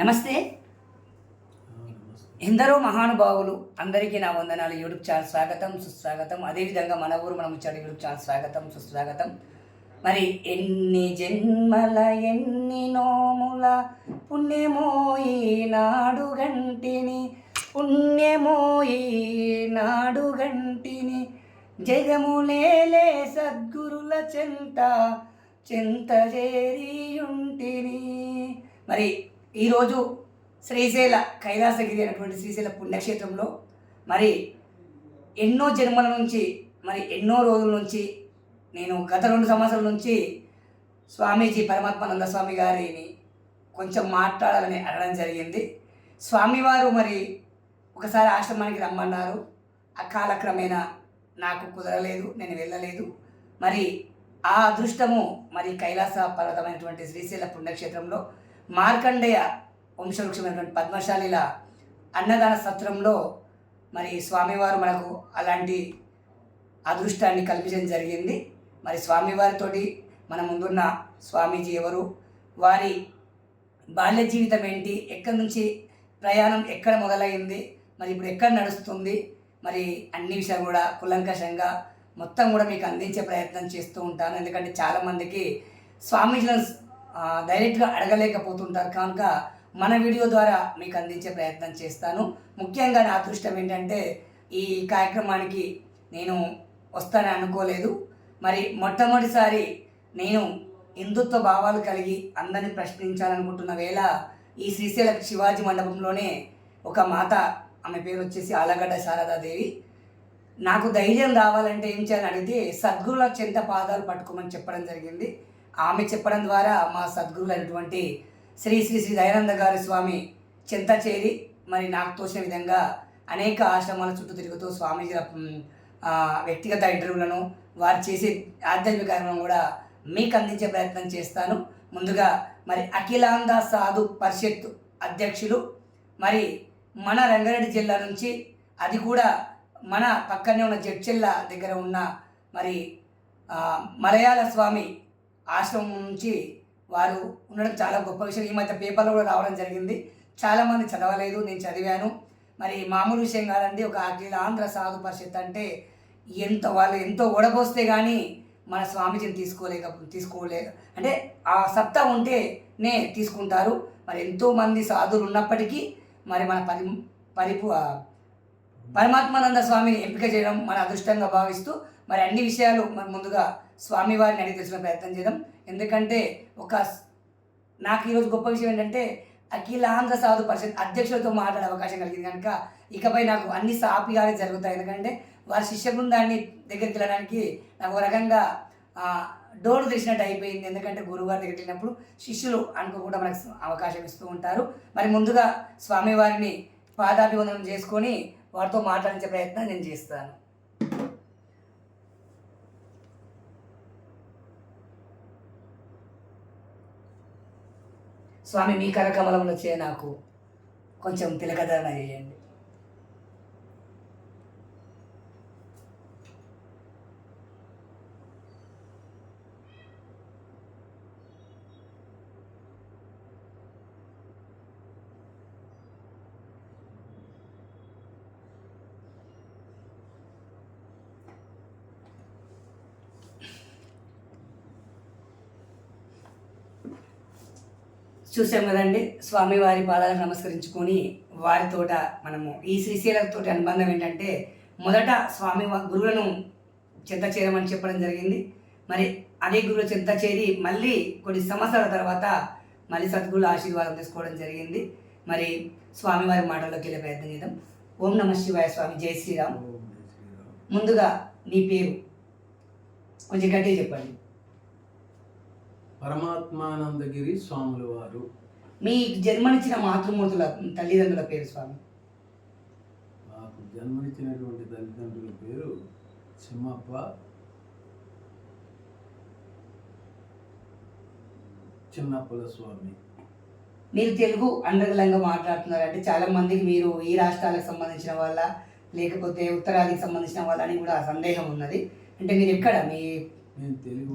నమస్తే. ఎందరో మహానుభావులు అందరికీ నా వందనాలు. యూట్యూబ్ ఛానల్ స్వాగతం సుస్వాగతం. అదేవిధంగా మన ఊరు మనం వచ్చాడు యూట్యూబ్ ఛానల్ స్వాగతం సుస్వాగతం. మరి ఎన్ని జన్మల ఎన్ని నోముల పుణ్యమో ఈనాడు గంటిని పుణ్యమో ఈనాడు గంటిని. జగములేలే సద్గురుల చెంత చెంత చేరియుంటిని మరి ఈరోజు శ్రీశైల కైలాసగిరి అనేటువంటి శ్రీశైల పుణ్యక్షేత్రంలో మరి ఎన్నో జన్మల నుంచి మరి ఎన్నో రోజుల నుంచి నేను గత రెండు సంవత్సరాల నుంచి స్వామీజీ పరమాత్మానంద స్వామి గారిని కొంచెం మాట్లాడాలని అడగడం జరిగింది. స్వామివారు మరి ఒకసారి ఆశ్రమానికి రమ్మన్నారు. ఆ కాలక్రమేణా నాకు కుదరలేదు నేను వెళ్ళలేదు. మరి ఆ అదృష్టము మరి కైలాస పర్వతమైనటువంటి శ్రీశైల పుణ్యక్షేత్రంలో మార్కండేయ వంశవృక్షమైనటువంటి పద్మశాలిల అన్నదాన సత్రంలో మరి స్వామివారు మనకు అలాంటి అదృష్టాన్ని కల్పించడం జరిగింది. మరి స్వామివారితోటి మన ముందున్న స్వామీజీ ఎవరు? వారి బాల్య జీవితం ఏంటి? ఎక్కడి నుంచి ప్రయాణం ఎక్కడ మొదలైంది? మరి ఇప్పుడు ఎక్కడ నడుస్తుంది? మరి అన్ని విషయాలు కూడా కులంకషంగా మొత్తం కూడా మీకు అందించే ప్రయత్నం చేస్తూ ఉంటాను. ఎందుకంటే చాలామందికి స్వామీజీలను డైరెక్ట్గా అడగలేకపోతుంటారు. కనుక మన వీడియో ద్వారా మీకు అందించే ప్రయత్నం చేస్తాను. ముఖ్యంగా నా అదృష్టం ఏంటంటే ఈ కార్యక్రమానికి నేను వస్తానని అనుకోలేదు. మరి మొట్టమొదటిసారి నేను హిందుత్వ భావాలు కలిగి అందరిని ప్రశ్నించాలనుకుంటున్న వేళ ఈ శ్రీశైల శివాజీ మండపంలోనే ఒక మాత ఆమె పేరు వచ్చేసి ఆలగడ్డ శారదాదేవి. నాకు ధైర్యం రావాలంటే ఏం చేయాలని అడిగితే సద్గురుల చెంత పాదాలు పట్టుకోమని చెప్పడం జరిగింది. ఆమె చెప్పడం ద్వారా మా సద్గురులు అయినటువంటి శ్రీ శ్రీ శ్రీ దయానంద గారి స్వామి చింత చేరి మరి నాకు తోచిన విధంగా అనేక ఆశ్రమాల చుట్టూ తిరుగుతూ స్వామీజీల వ్యక్తిగత ఇంటర్వ్యూలను వారు చేసే ఆధ్యాత్మిక కార్యక్రమం కూడా మీకు అందించే ప్రయత్నం చేస్తాను. ముందుగా మరి అఖిలాంధ్ర సాధు పరిషత్ అధ్యక్షులు మరి మన రంగారెడ్డి జిల్లా నుంచి అది కూడా మన పక్కనే ఉన్న జడ్చెల్ల దగ్గర ఉన్న మరి మలయాళ స్వామి ఆశ్రమం నుంచి వారు ఉండడం చాలా గొప్ప విషయం. ఈ మధ్య పేపర్లో కూడా రావడం జరిగింది. చాలామంది చదవలేదు నేను చదివాను. మరి మామూలు విషయం కాదండి. ఒక అఖిల ఆంధ్ర సాధు పరిషత్ అంటే ఎంత వాళ్ళు ఎంతో ఓడబోస్తే కానీ మన స్వామీజీని తీసుకోలేక తీసుకోలే అంటే ఆ సత్తా ఉంటేనే తీసుకుంటారు. మరి ఎంతోమంది సాధువులు ఉన్నప్పటికీ మరి మన పరి పరిపు పరమాత్మానంద స్వామిని ఎంపిక చేయడం మన అదృష్టంగా భావిస్తూ మరి అన్ని విషయాలు మరి ముందుగా స్వామివారిని అడిగి తెలిసిన ప్రయత్నం చేద్దాం. ఎందుకంటే ఒక నాకు ఈరోజు గొప్ప విషయం ఏంటంటే అఖిలాంధ్ర సాధు పరిషత్ అధ్యక్షులతో మాట్లాడే అవకాశం కలిగింది కనుక ఇకపై నాకు అన్ని సాపిగానే జరుగుతాయి. ఎందుకంటే వారి శిష్య బృందాన్ని దగ్గరికి వెళ్ళడానికి నాకు ఒక రకంగా డోర్ తెరిచినట్టు అయిపోయింది. ఎందుకంటే గురువుగారి దగ్గరికి వెళ్ళినప్పుడు శిష్యులు అనుకోకుండా మనకు అవకాశం ఇస్తూ ఉంటారు. మరి ముందుగా స్వామివారిని పాదాభివందనం చేసుకొని వారితో మాట్లాడించే ప్రయత్నం నేను చేస్తాను. స్వామి మీ కరకమలంలో చే నాకు కొంచెం తిలకధారణ చేయండి. చూసాం కదండి. స్వామివారి పాదాలకు నమస్కరించుకొని వారితోట మనము ఈ శ్రీశైలతో అనుబంధం ఏంటంటే మొదట స్వామి గురువులను చెంత చేరమని చెప్పడం జరిగింది. మరి అదే గురువుల చెంత చేరి మళ్ళీ కొన్ని సంవత్సరాల తర్వాత మళ్ళీ సద్గురుల ఆశీర్వాదం తీసుకోవడం జరిగింది. మరి స్వామివారి మాటల్లోకి వెళ్ళే ప్రయత్నం చేద్దాం. ఓం నమ శివాయ స్వామి. జై శ్రీరామ్. ముందుగా నీ పేరు కొంచెం గట్టిగా చెప్పండి. పరమాత్మానందగిరి స్వాముల వారు మీ జన్మనిచ్చిన మాతృమూర్తుల తల్లిదండ్రుల పేరు స్వామి. నాకు జన్మనిచ్చినటువంటి తల్లిదండ్రుల పేరు చిమ్మప్ప. చిన్నప్పల స్వామి. మీరు తెలుగు అండగలంగా మాట్లాడుతున్నారు అంటే చాలా మందికి మీరు ఈ రాష్ట్రాలకు సంబంధించిన వాళ్ళ లేకపోతే ఉత్తరాదికి సంబంధించిన వాళ్ళ అని కూడా సందేహం ఉన్నది. అంటే మీరు ఎక్కడ మీ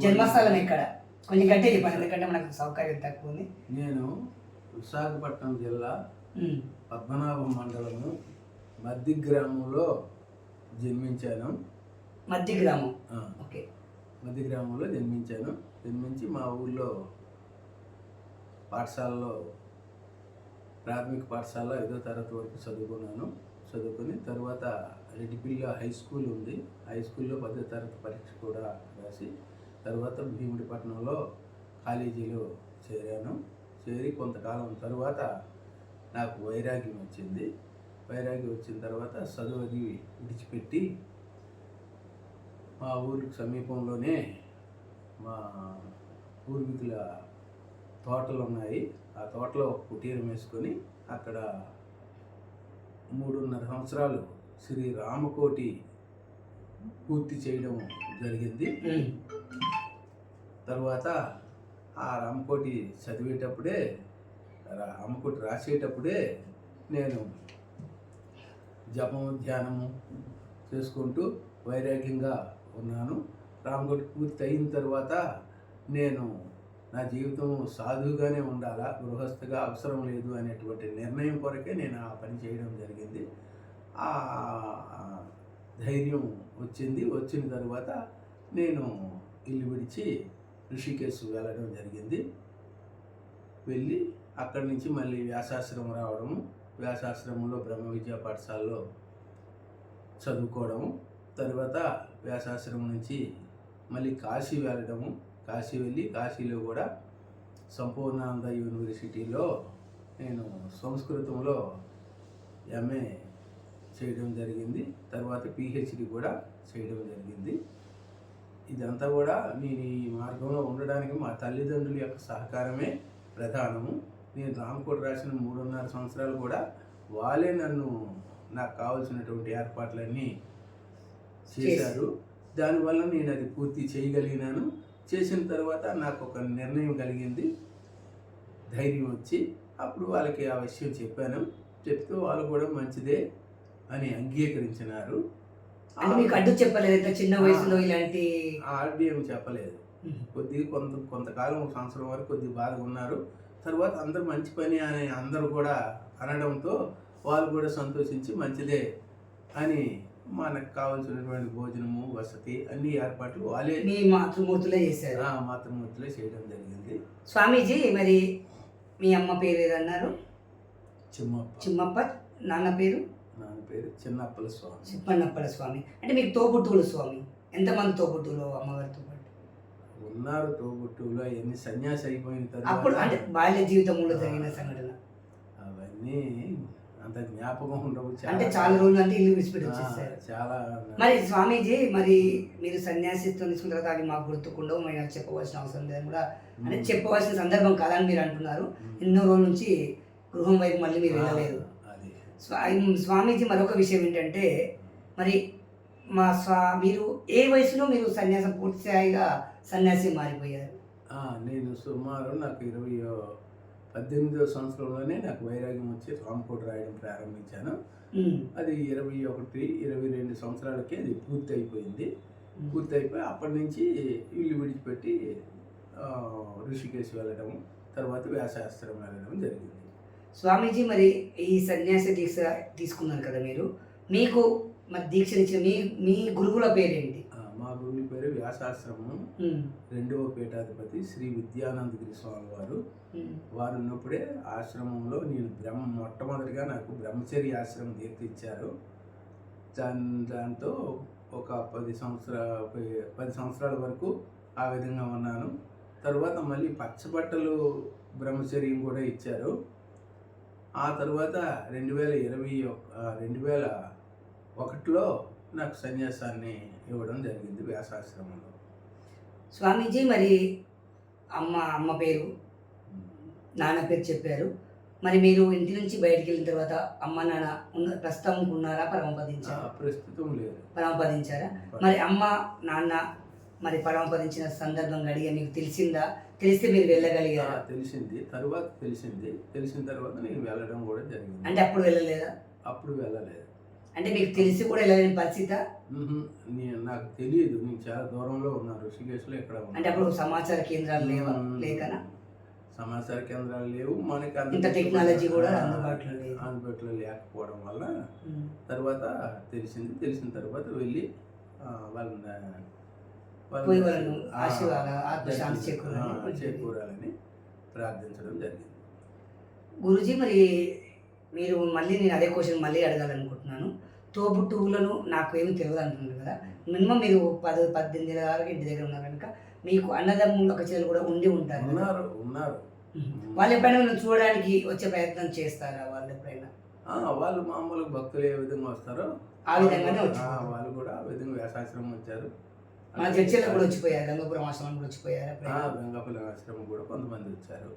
జన్మస్థలం ఎక్కడ? కొంచెం గట్టిగా చెప్పండి ఎందుకంటే మనకు సౌకర్యం తక్కువ ఉంది. నేను విశాఖపట్నం జిల్లా. పద్మనాభం మండలము మద్ది గ్రామంలో జన్మించాను. మధ్య గ్రామం. ఓకే. మద్ది గ్రామంలో జన్మించాను. జన్మించి మా ఊళ్ళో పాఠశాలలో ప్రాథమిక పాఠశాల ఐదో తరగతి వరకు చదువుకున్నాను. చదువుకుని తర్వాత రెడ్డిపిల్ల హై స్కూల్ ఉంది. హై స్కూల్లో పదో తరగతి పరీక్ష కూడా రాసి తర్వాత భీముడిపట్నంలో కాలేజీలో చేరాను. చేరి కొంతకాలం తర్వాత నాకు వైరాగ్యం వచ్చింది. వైరాగ్యం వచ్చిన తర్వాత చదువు అది విడిచిపెట్టి మా ఊరికి సమీపంలోనే మా పూర్వీకుల తోటలు ఉన్నాయి. ఆ తోటలో ఒక కుటీరం వేసుకొని అక్కడ మూడున్నర సంవత్సరాలు శ్రీ రామకోటి పూర్తి చేయడం జరిగింది. తర్వాత ఆ రామకోటి చదివేటప్పుడే రా- రామకోటి రాసేటప్పుడే నేను జపము ధ్యానము చేసుకుంటూ వైరాగ్యంగా ఉన్నాను. రామకోటి పూర్తి అయిన తర్వాత నేను నా జీవితం సాధువుగానే ఉండాలా గృహస్థగా అవసరం లేదు అనేటువంటి నిర్ణయం కొరకే నేను ఆ పని చేయడం జరిగింది. ఆ ధైర్యం వచ్చింది. వచ్చిన తర్వాత నేను ఇల్లు విడిచి ఋషికేశ్ వెళ్ళడం జరిగింది. వెళ్ళి అక్కడి నుంచి మళ్ళీ వ్యాసాశ్రమం రావడము వ్యాసాశ్రమంలో బ్రహ్మ విద్యా పాఠశాలలో చదువుకోవడము తర్వాత వ్యాసాశ్రమం నుంచి మళ్ళీ కాశీ వెళ్ళడము. కాశీ వెళ్ళి కాశీలో కూడా సంపూర్ణానంద యూనివర్సిటీలో నేను సంస్కృతంలో ఎంఏ చేయడం జరిగింది. తర్వాత పిహెచ్డి కూడా చేయడం జరిగింది. ఇదంతా కూడా నేను ఈ మార్గంలో ఉండడానికి మా తల్లిదండ్రుల యొక్క సహకారమే ప్రధానము. నేను రామకోట రాసిన మూడున్నర సంవత్సరాలు కూడా వాళ్ళే నన్ను నాకు కావాల్సినటువంటి ఏర్పాట్లన్నీ చేశారు. దానివల్ల నేను అది పూర్తి చేయగలిగినాను. చేసిన తర్వాత నాకు ఒక నిర్ణయం కలిగింది. ధైర్యం వచ్చి అప్పుడు వాళ్ళకి ఆ విషయం చెప్పాను. చెప్తూ వాళ్ళు కూడా మంచిదే అని అంగీకరించినారు. అంటే మీకు అడ్డు చెప్పలేదు ఇంత చిన్న వయసులో ఇలాంటి ఆర్డీఎం చెప్పలేదు. ఉమ్. కొద్దిగా కొంత కొంతకాలం ఒక సంవత్సరం వరకు కొద్దిగా బాధగా ఉన్నారు. తర్వాత అందరూ మంచి పని అని అందరూ కూడా అనడంతో వాళ్ళు కూడా సంతోషించి మంచిదే అని మనకు కావాల్సినటువంటి భోజనము వసతి అన్ని ఏర్పాట్లు వాళ్ళే మీ మాతృమూర్తులే చేశారు. ఆ, మాతృమూర్తిలో చేయడం జరిగింది. స్వామీజీ మరి మీ అమ్మ పేరు ఏదన్నారు? చిమ్మప్ప. చిమ్మప్ప నాన్న పేరు? నాన్న పేరు చిన్నప్పల స్వామి. చిప్పన్నప్పల స్వామి. అంటే మీకు తోబుట్టువులు స్వామి. ఎంతమంది తోబుట్టువులు అమ్మగారితో పాటు? ఉన్నారు తోబుట్టులో ఎన్ని సన్యాసి అయిపోయిన అప్పుడు అంటే తర్వాత బాల్య జీవితంలో జరిగిన సంఘటన. అవన్నీ అంత జ్ఞాపకం ఉండవు అంటే చాలా రోజులు అంటే ఇల్లు విడిచిపెట్టి వచ్చేసారు. చాలా మరి స్వామీజీ మరి మీరు సన్యాసిత్వం తీసుకున్న తర్వాత అవి మాకు గుర్తుకుండవు మేము చెప్పవలసిన అవసరం లేదని కూడా. అంటే చెప్పవలసిన సందర్భం కాదని మీరు అంటున్నారు. ఎన్నో రోజుల నుంచి గృహం వైపు మళ్ళీ మీరు వెళ్ళలేదు. అది స్వామీజీ మరొక విషయం ఏంటంటే మరి మా స్వా మీరు ఏ వయసులో మీరు సన్యాసం పూర్తిస్థాయిగా సన్యాసి మారిపోయారు? నేను సుమారు నాకు ఇరవై పద్దెనిమిదో సంవత్సరంలోనే నాకు వైరాగ్యం వచ్చి రామకోట రాయడం ప్రారంభించాను. అది ఇరవై ఒకటి ఇరవై రెండు సంవత్సరాలకి అది పూర్తి అయిపోయింది. పూర్తి అయిపోయి అప్పటి నుంచి ఇల్లు విడిచిపెట్టి ఋషికేశ్ వెళ్ళడం తర్వాత వ్యాసాస్త్రం వెళ్ళడం జరిగింది. స్వామీజీ మరి ఈ సన్యాసి దీక్ష తీసుకున్నారు కదా మీరు. మీకు మరి దీక్షనిచ్చిన మీ మీ గురువుల పేరేంటి? మా గురువుల పేరు వ్యాసాశ్రమం. రెండవ పీఠాధిపతి శ్రీ విద్యానందగిరి స్వామి వారు. వారు ఉన్నప్పుడే ఆశ్రమంలో నేను బ్రహ్మ మొట్టమొదటిగా నాకు బ్రహ్మచర్య ఆశ్రమం దీక్ష ఇచ్చారు దాని దాంతో ఒక పది సంవత్సర పది సంవత్సరాల వరకు ఆ విధంగా ఉన్నాను. తర్వాత మళ్ళీ పచ్చబట్టలు బ్రహ్మచర్యం కూడా ఇచ్చారు. ఆ తర్వాత రెండు వేల ఇరవై రెండు వేల ఒకటిలో నాకు సన్యాసాన్ని ఇవ్వడం జరిగింది వ్యాసాశ్రమంలో. స్వామీజీ మరి అమ్మ అమ్మ పేరు నాన్న పేరు చెప్పారు. మరి మీరు ఇంటి నుంచి బయటికి వెళ్ళిన తర్వాత అమ్మ నాన్న ఉన్న ప్రస్తుతం ఉన్నారా? పరమపదించారా? ప్రస్తుతం లేదు పరమపదించారా? మరి అమ్మ నాన్న మరి పరమపదించిన సందర్భం అడిగా మీకు తెలిసిందా? తెలిస్తే మీరు వెళ్ళగలిగారా? తెలిసింది. తర్వాత తెలిసింది. తెలిసిన తర్వాత నేను వెళ్ళడం కూడా జరిగింది. అంటే అప్పుడు వెళ్ళలేదా? అప్పుడు వెళ్ళలేదు. అంటే మీకు తెలిసి కూడా వెళ్ళలేని పరిస్థితి? మ్హూ. నే- నాకు తెలియదు. నేను చాలా దూరంలో ఉన్నాను. ఋషికేశ్లో ఉన్నా. అంటే అప్పుడు సమాచార కేంద్రాలు లేవా. లేకనా? సమాచార కేంద్రాలు లేవు. మనకి అంత టెక్నాలజీ కూడా అందుబాటులో లేదు. అందుబాటులో లేకపోవడం వల్ల. తర్వాత తెలిసింది. తెలిసిన తర్వాత వెళ్ళి వాళ్ళని- పోయి వాళ్ళను ఆశీర్వాద ఆత్మశాంతి చేకూరాలని చేకూరాలని ప్రార్థించడం జరిగింది. గురుజీ మరి మీరు మళ్ళీ నేను అదే క్వశ్చన్ మళ్ళీ అడగాలనుకుంటున్నాను. తోబుట్టువులను నాకు ఏమి తెలియదు అంటున్నారు కదా. మినిమం మీరు పది పద్దెనిమిది ఏళ్ళ వరకు ఇంటి దగ్గర ఉన్నారు కనుక మీకు అన్నదమ్ములు ఒక చెల్లెలు కూడా ఉండి ఉంటారు? ఉన్నారు ఉన్నారు. వాళ్ళు ఎప్పుడైనా చూడడానికి వచ్చే ప్రయత్నం చేస్తారా వాళ్ళు ఎప్పుడైనా? వాళ్ళు మామూలు భక్తులు ఏ విధంగా వస్తారో ఆ విధంగానే ఆ, వచ్చి వాళ్ళు కూడా ఆ విధంగా వ్యాసాశ్రమం వచ్చారు. మన చర్చలకు కూడా వచ్చిపోయారు గంగపురం ఆశ్రమం కూడా వచ్చిపోయారు? గంగాపల్లి ఆశ్రమం కూడా కొంతమంది వచ్చారు.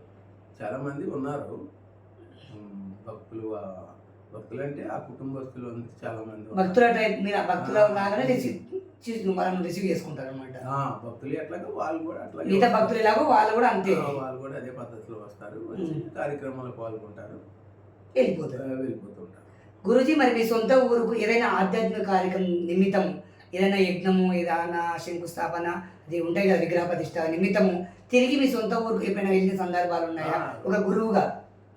చాలా మంది ఉన్నారు. భక్తులు భక్తులు అంటే ఆ కుటుంబస్తులు చాలా మంది. భక్తుల మీరు భక్తుల మనం రిసీవ్ చేసుకుంటారు అనమాట భక్తులు ఎట్లాగో వాళ్ళు కూడా అట్లాగే మిగతా భక్తులు ఎలాగో వాళ్ళు కూడా అంతే. వాళ్ళు కూడా అదే పద్ధతిలో వస్తారు. కార్యక్రమాల్లో పాల్గొంటారు. వెళ్ళిపోతారు. వెళ్ళిపోతుంటారు గురుజీ మరి మీ సొంత ఊరుకు ఏదైనా ఆధ్యాత్మిక కార్యక్రమం నిమిత్తం ఏదైనా యజ్ఞము ఏదైనా శంకుస్థాపన అది ఉంటాయి కదా విగ్రహ ప్రతిష్ట నిమిత్తము. తిరిగి మీ సొంత ఊరుకు ఎప్పుడైనా వెళ్ళిన సందర్భాలు ఉన్నాయా. ఒక గురువుగా.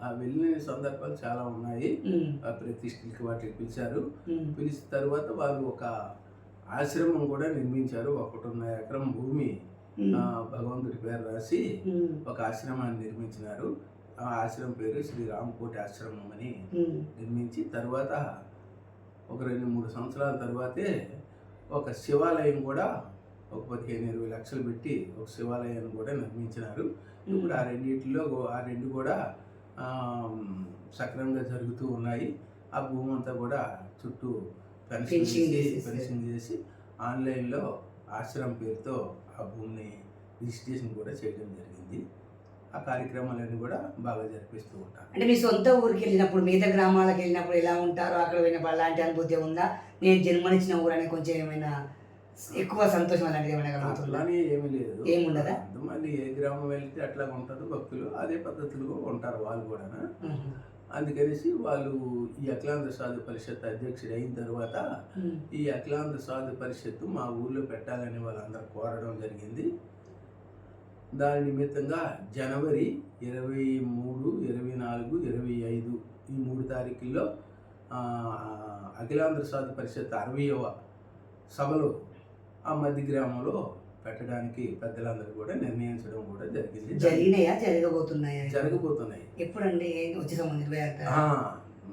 ఆ వెళ్ళిన సందర్భాలు చాలా ఉన్నాయి. ప్రతిష్ఠలకి వాటికి పిలిచారు. పిలిచిన తర్వాత వాళ్ళు ఒక ఆశ్రమం కూడా నిర్మించారు. ఒకటిన్నర ఎకరం భూమి. భగవంతుడి పేరు రాసి ఒక ఆశ్రమాన్ని నిర్మించినారు. ఆ ఆశ్రమం పేరు శ్రీ రామకోటి ఆశ్రమం అని నిర్మించి తర్వాత ఒక రెండు మూడు సంవత్సరాల తర్వాతే ఒక శివాలయం కూడా ఒక పదిహేను ఇరవై లక్షలు పెట్టి ఒక శివాలయాన్ని కూడా నిర్మించినారు. ఇప్పుడు ఆ రెండింటిలో ఆ రెండు కూడా సక్రమంగా జరుగుతూ ఉన్నాయి. ఆ భూమి అంతా కూడా చుట్టూ ఫెన్సింగ్ చేసి. ఫెన్సింగ్ చేసి ఆన్లైన్లో ఆశ్రమం పేరుతో ఆ భూమిని రిజిస్ట్రేషన్ కూడా చేయడం జరిగింది. ఆ కార్యక్రమాలన్నీ కూడా బాగా జరిపిస్తూ ఉంటారు. అంటే మీ సొంత ఊరికి వెళ్ళినప్పుడు మిగతా గ్రామాలకు వెళ్ళినప్పుడు ఎలా ఉంటారో? అక్కడ పోయినప్పుడు అలాంటి అనుభూతి ఉందా? నేను జన్మనిచ్చిన ఊరు కొంచెం ఏమైనా ఎక్కువ సంతోషం అలాంటిది ఏమైనా కలుగుతుందా? ఏమీ లేదు. ఏముండదా? మళ్ళీ ఏ గ్రామం వెళ్తే అట్లా ఉంటారు భక్తులు అదే పద్ధతిలో ఉంటారు వాళ్ళు కూడా అందుకనేసి వాళ్ళు ఈ అఖిలాంధ్ర సాధు పరిషత్ అధ్యక్షుడు అయిన తర్వాత ఈ అఖిలాంధ్ర సాధు పరిషత్తు మా ఊర్లో పెట్టాలని వాళ్ళందరూ కోరడం జరిగింది. దాని నిమిత్తంగా జనవరి ఇరవై మూడు ఇరవై నాలుగు ఇరవై ఐదు ఈ మూడు తారీఖుల్లో అఖిలాంధ్ర సాధు పరిషత్ అరవయవ సభలో ఆ మధ్య గ్రామంలో పెట్టడానికి పెద్దలందరూ కూడా నిర్ణయించడం కూడా జరిగింది. జరిగినాయా? జరగబోతున్నాయా? జరగబోతున్నాయి. ఎప్పుడండి? వచ్చే సంవత్సరం ఇరవై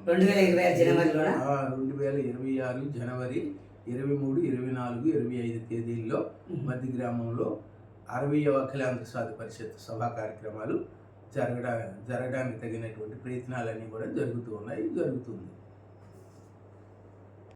రెండు వేల ఇరవై ఆరు రెండు వేల ఇరవై ఆరు జనవరి ఇరవై మూడు ఇరవై నాలుగు ఇరవై ఐదు తేదీల్లో. మధ్య గ్రామంలో అరవయవ అఖిలాంధ్ర సాధు పరిషత్ సభా కార్యక్రమాలు జరగడా జరగడానికి తగినటువంటి ప్రయత్నాలన్నీ కూడా జరుగుతూ ఉన్నాయి జరుగుతుంది.